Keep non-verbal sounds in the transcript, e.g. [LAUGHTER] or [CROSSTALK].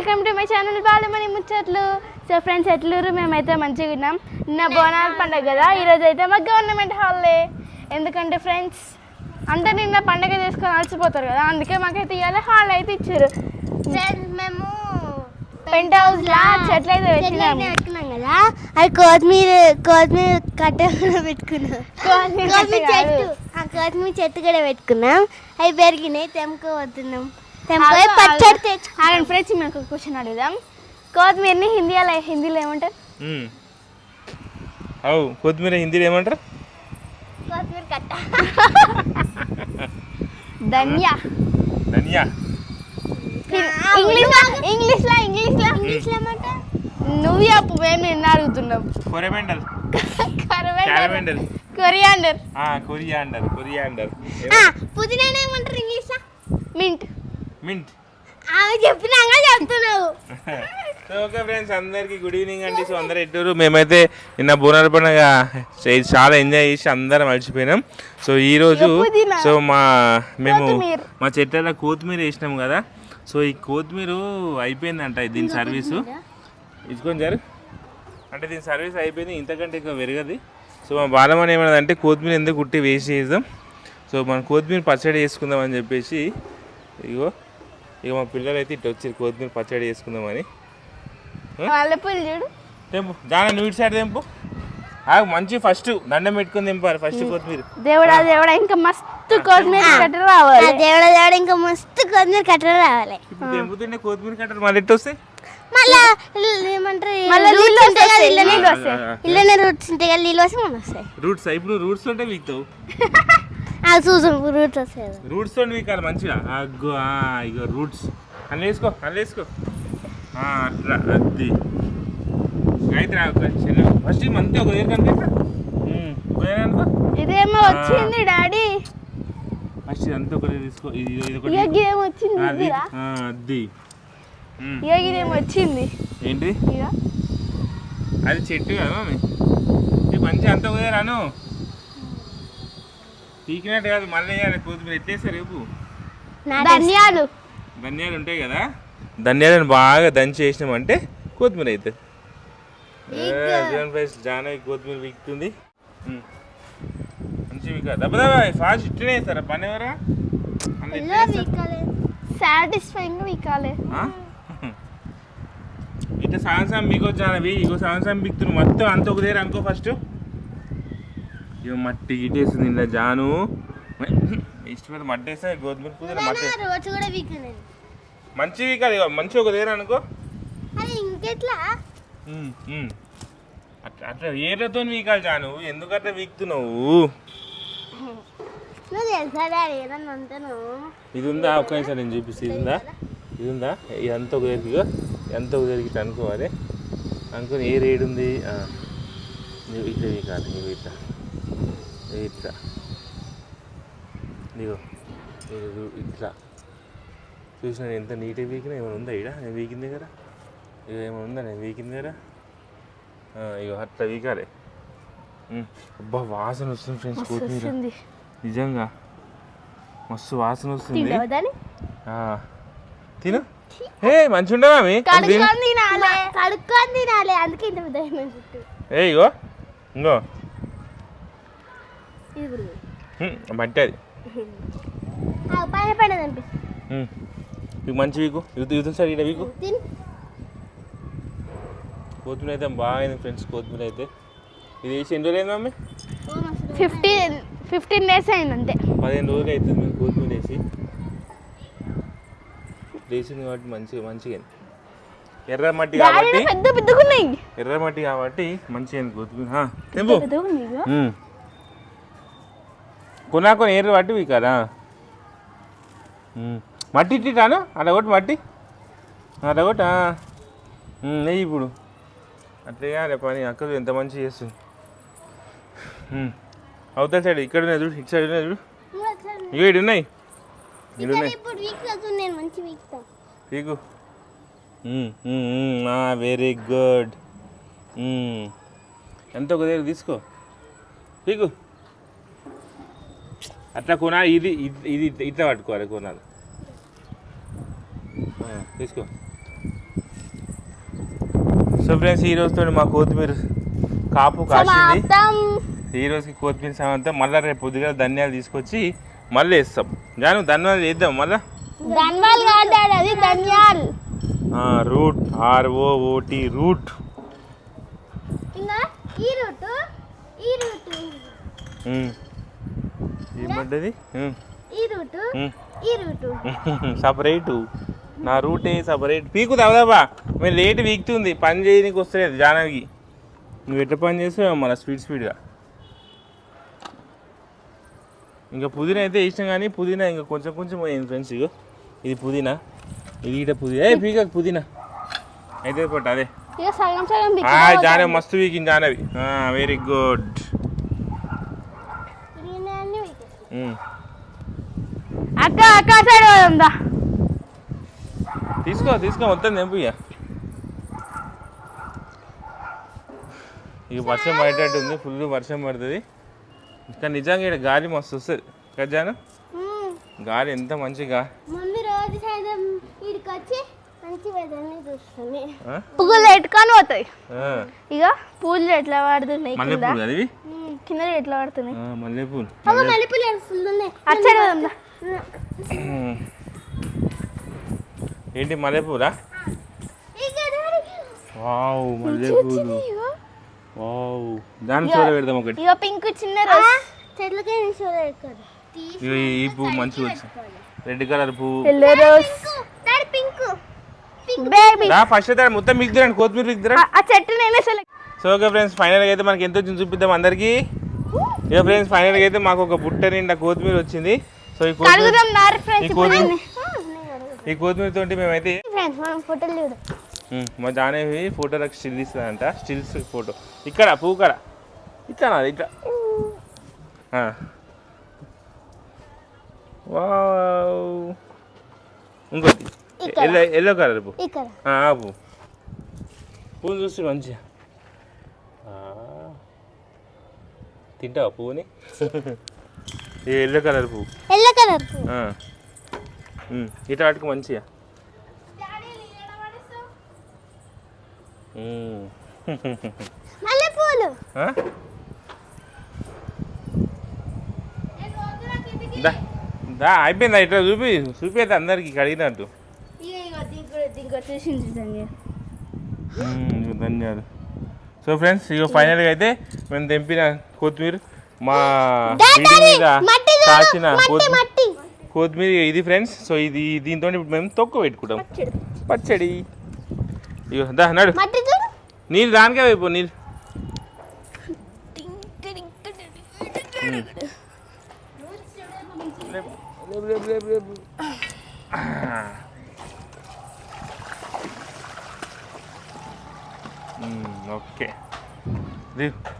Welcome to my channel Balamani ముచ్చట్లు so friends ఎట్లూరు మేమైతే మంచిగా ఉన్నాం. నిన్న బోనాల పండుగ కదా ఈరోజు అయితే మా గవర్నమెంట్ హాలిడే ఎందుకంటే ఫ్రెండ్స్ అందరు నిన్న పండగ చేసుకొని అలసిపోతారు కదా అందుకే మాకైతే ఇవాళ హాలిడే అయితే ఇచ్చారు. మేము పెంట్ హౌస్ లా చెట్లు అయితే పెట్టుకున్నాం కదా అది కొత్తిమీర కొత్తిమీర కట్ట కూడా పెట్టుకున్నాం. కొత్తిమీర చెట్టు కొత్తిమీర చెట్టు కూడా పెట్టుకున్నాం. అవి పెరిగినాయి తెంపుకోబోతున్నాం. ఆగు, పచ్చడి ఆగు. తెచ్చు ఆగండి ఫ్రెండ్స్ మీకు ఒక క్వశ్చన్ అడుగుదాం. కొత్తిమీరని హిందీలో హిందీలో ఏమంటారు. అవు కొత్తిమీర హిందీలో ఏమంటారు? కొత్తిమీర కట్ట. [LAUGHS] ధనియా. ధనియా. ఇంగ్లీష్ ఇంగ్లీష్ లా ఇంగ్లీష్ లా ఇంగ్లీష్లో. ఏమంటారు? నువ్వు చెప్పు మేము నిన్న అడుగుతున్నాం. కొరమెండల్ క్యారమెండల్. కొరియాండర్ కొరియాండర్ కొరియాండర్ ఆ, పుదీనా ఏమంటారు ఇంగ్లీష్లో? మింట్. మింట్ చెప్పినాక చెప్తున్నావు. సో ఓకే ఫ్రెండ్స్ అందరికి గుడ్ ఈవినింగ్ అండి. సో అందరు ఎట్టూరు మేమైతే నిన్న బోనాల పండుగ చాలా ఎంజాయ్ చేసి అందరం మర్చిపోయినాం సో ఈ రోజు పుదీనా. సో మా మేము. మా చెట్ల కొత్తిమీర వేసినాం కదా. సో ఈ కొత్తిమీర అయిపోయిందంట దీని సర్వీసు ఇచ్చుకొని జరు. అంటే దీని సర్వీస్ అయిపోయింది. ఇంతకంటే ఎక్కువ పెరగదు. సో మా బాలమని ఏమన్నదంటే కొత్తిమీర ఎందుకు కుట్టి వేస్ట్ చేద్దాం? సో మనం కొత్తిమీర పచ్చడి చేసుకుందాం అని చెప్పేసి ఇగో ఇక మా పిల్లలు అయితే ఇటు వచ్చి కొత్తిమీర పచ్చడి చేసుకుందామని. మల్లెపూలు చూడు. తెంపు. దాని నువ్వు ఇటు సైడ్ తెంపు. ఆగు మంచి ఫస్ట్ దండం పెట్టుకుని తెంపాలి ఫస్ట్ కొత్తిమీర. దేవుడా దేవుడా ఇంకా మస్తు కొత్తిమీర కట్ట ఆ రావాలి. దేవుడ దేవుడ ఇంకా మస్తు కొత్తిమీర కట్టలు రావాలి. ఇప్పుడు తెంపుతుంటే కొత్తిమీర కట్టరు. మళ్ళీ ఎట్టు వస్తాయి? మళ్ళా ఏమంటారు? మళ్ళా నీళ్ళు ఉంటాయి కదా, ఇళ్ళనే రూట్స్ ఉంటాయి కదా నీళ్ళు వస్తే వస్తాయి. రూట్స్ ఇప్పుడు రూట్స్ ఉంటే వీక్తావు. [LAUGHS] ఆ చూసాం రూట్స్ వస్తాయి. కదా. రూట్స్ తోటి వీకాలి మంచిగా. అగ్గో ఆ, ఇగో రూట్స్ అన్నీ వేసుకో అన్నీ వేసుకో. ఆ, అట్లా అది. అయితే రా ఒక చిన్న ఫస్ట్ మంచి ఒక దగ్గర కనిపిస్తా ఇదేమో వచ్చింది డాడీ. ఫస్ట్ ఇదంతా ఒకటి తీసుకో. ఇది ఇది ఒకటి ఇదేమో వచ్చింది అది. ఇదేమో వచ్చింది. ఏంటి? ఇక అది చెట్టు కదా మమ్మీ. ఇది మంచి అంత కుదరాను పీకినట్టు కాదు మళ్ళీ కొద్దిమీర ఎత్తేస్తారు రేపు. ధనియాలు. ధనియాలు ఉంటాయి కదా ధనియాలను బాగా దంచి వేసినామంటే కొత్తిమీర అవుతుంది ఫ్రెండ్స్ జానవి కొత్తిమీర వీక్తుంది. ఉమ్. మంచి వీక. దెబ్బ దెబ్బ ఫాస్ట్ ఇట్టనే వేస్తారా? పని ఎవరా? ఇట్లనే. సాటిస్ఫైయింగ్ వీకాలే? ఇట్లా సాయంత్రం మీకు జానవి ఇగో సాయంత్రం బిక్తురు మొత్తం అంత ఒక దగ్గర అనుకో ఫస్ట్ ఇగో మట్టి గిట్టేస్తుంది ఇలా జాను. ఇష్టమైన మట్టి. వేస్తే గోధుమ కుదిరి మట్టి మంచివి కాదు ఇగో మంచి ఒక దగ్గర అనుకో. అది ఇంకెట్లా. అట్లా అట్లా ఏళ్ళతో వీకాలి జాను ఎందుకు అట్లా వీక్తున్నావు? నువ్వు ఇది ఉందా ఒక్క నిమిషం నేను చూపిస్తే ఇది ఉందా ఇది ఉందా ఇదంతా ఒక దగ్గరికి ఇగో ఎంత ఒక దగ్గరికి ఇట్లా అనుకోవాలి అనుకొని ఏ రేడు ఉంది? ఇట్లా వీకాలి నువ్వు ఇట్లా. ఇట్లా. ఇదిగో ఇది ఇట్లా. చూసిన ఎంత నీట్గా వీకినా ఏమైనా ఉందా ఇడ నేను వీకింది దగ్గర ఇక ఏమైనా ఉందా? నేను వీకింది దగ్గర ఇగో అట్లా వీకాలి. అబ్బా వాసన వస్తుంది ఫ్రెండ్స్ కొత్తిమీర వస్తుంది. నిజంగా. మస్తు వాసన వస్తుంది. తిను. ఏ మంచి ఉండవా అందుకే ఇంత పెద్ద ఏ ఇగో. హ్మ్, మట్టి అది. పైన పైన. ఇవి మంచి వీకు. యూత్ సార్ ఇక్కడ వీకు. కొత్తిమీర అయితే బాగా ఫ్రెండ్స్ కొత్తిమీర అయితే. ఇది వేసి ఎన్ని రోజులు మమ్మీ? ఫిఫ్టీన్ ఫిఫ్టీన్ డేస్ అయింది అంతే. పదిహేను రోజులు అవుతుంది మేము కొత్తిమీర వేసి. వేసింది కాబట్టి మంచిగా మంచిగా ఎర్ర మట్టి కాబట్టి పెద్ద పెద్దగా ఎర్ర మట్టి కాబట్టి మంచిగా కొత్తిమీర ఆ, తెంపు పెద్దగా ఉన్నాయి ఇగో. ఉమ్. కొనా కొని ఏరు పట్టి వీకారా ఉమ్. మట్టి. ఇట్టిటాను కొట్టి మట్టి కొట్ట నెయ్యి ఇప్పుడు. అట్లా వేయాలి పని అక్కడ ఎంత మంచి చేస్తుంది. అవతల సైడ్ ఇక్కడ ఉన్నాయి చూడు ఇటు సైడ్ ఉన్నాయి చూడు. ఇగో ఇటు ఉన్నాయి. ఇటు ఉన్నాయి. పీకు వెరీ గుడ్ ఎంత ఒక దగ్గర తీసుకో. పీకు అట్లా కొనాలి ఇది ఇది- ఇట్లా పట్టుకోవాలి కొనాలి. తీసుకో. సో ఫ్రెండ్స్ ఈ రోజుతో మా కొత్తిమీర కాపు కాసింది. సమాప్తం. ఈ రోజుకి కొత్తిమీర సమంతా మళ్ళీ రేపు పొద్దుగా ధనియాలు తీసుకొచ్చి మళ్ళీ వేస్తాం. జాను ధనియాలు వేద్దాం మళ్ళీ? Root R O O T root. ఈ రూటు? ఈ రూటు. ఏమంటది ఈ రూటు ఈ రూటు. [LAUGHS] సపరేటు. నా రూటే సపరేట్. పీకు తవదాబా మీరు లేట్ వీక్తుంది. పని చేయడానికి వస్తలేదు జానకి. నువ్వు ఎట్లా పని చేస్తావు మన స్పీడ్ స్పీడ్గా. ఇంకా పుదీనా అయితే ఇష్టం కానీ పుదీనా ఇంకా కొంచెం కొంచెం పోయింది ఫ్రెండ్స్ ఇగో. ఇది పుదీనా. ఇది ఇట పుదీనా. ఏ పీక పుదీనా. అయితే పట్టు అదే. ఇక సగం సగం ఆ, జానే మస్తు వీకింది జానవి. వెరీ గుడ్ అన్ని అక్క అక్క సైడ్ ఉందా? తీసుకో తీసుకో మొత్తం తెంపు ఇక వర్షం పడేటట్టు ఉంది ఫుల్ వర్షం పడుతుంది. ఇంకా నిజంగా ఇక్కడ గాలి మస్తు వస్తుంది. కదా జాను గాలి ఎంత మంచిగా. మమ్మీ రోజు సాయంత్రం వీడికి వచ్చి మంచి వెదర్ని చూస్తుంది. ఆ? పువ్వులు ఎట్టుకొని పోతాయి. ఇక పూలు ఎట్లా పడుతున్నాయి కదా ఎట్లా పడుతున్నాయి? ఆ, మల్లెపూలు. ఏంటి మల్లెపూలా? వావ్ మల్లెపూలు. వావ్. దాని చూడ పెడదాం ఒకటి. ఇక పింక్ చిన్న రోజ్ చెట్లకే ఇగో ఈ- పువ్వు మంచిగా వచ్చింది రెడ్ కలర్ పువ్వు. ఎల్లో రోజ్ పింక్ బేబీ రా ఫస్ట్ అయితే మొత్తం మిగిలిరండి కొత్తిమీర మిగిలిరా ఆ చెట్టు నేనే సెలెక్ట్ సో ఓకే ఫ్రెండ్స్ ఫైనల్గా అయితే మనకి ఎంత వచ్చింది చూపిద్దాం అందరికీ. ఇక ఫ్రెండ్స్ ఫైనల్గా అయితే మాకు ఒక బుట్ట నిండా కొత్తిమీర వచ్చింది. సో ఈ కొత్తిమీర ఈ కొత్తిమీర తోటి మేమైతే మా జానేవి ఫోటోలకు స్టిల్ ఇస్తుందంట స్టిల్స్ ఫోటో. ఇక్కడ పువ్వు కడ ఇట్లా. ఇంకోటి. ఎల్లో ఎల్లో కలర్ పువ్వు. ఇక్కడ. పువ్వు. పువ్వు చూసి మంచిగా. తింటావా పువ్వుని? [LAUGHS] ఈ ఎల్లో కలర్ పువ్వు. ఎల్లో కలర్ ఆ. ఉమ్, ఇట్లా వాటికి మంచిగా ఉమ్. మల్లెపూలు. ఆ? దా దా అయిపోయిందా? ఇట్లా చూపి చూపేది అందరికి కడిగినట్టు. ధన్యాలు సో ఫ్రెండ్స్ ఇక ఫైనల్గా అయితే మేము తెంపిన కొత్తిమీర మా వీడి మీద కాచిన కొత్తిమీర కొత్తిమీర ఇది ఫ్రెండ్స్ సో ఇది దీంతో ఇప్పుడు మేము తొక్క పెట్టుకుంటాం. పచ్చడి. ఇగో దా నడు. నీళ్ళు దానికే వైపు నీళ్ళు. లేపు, Okay. Leave.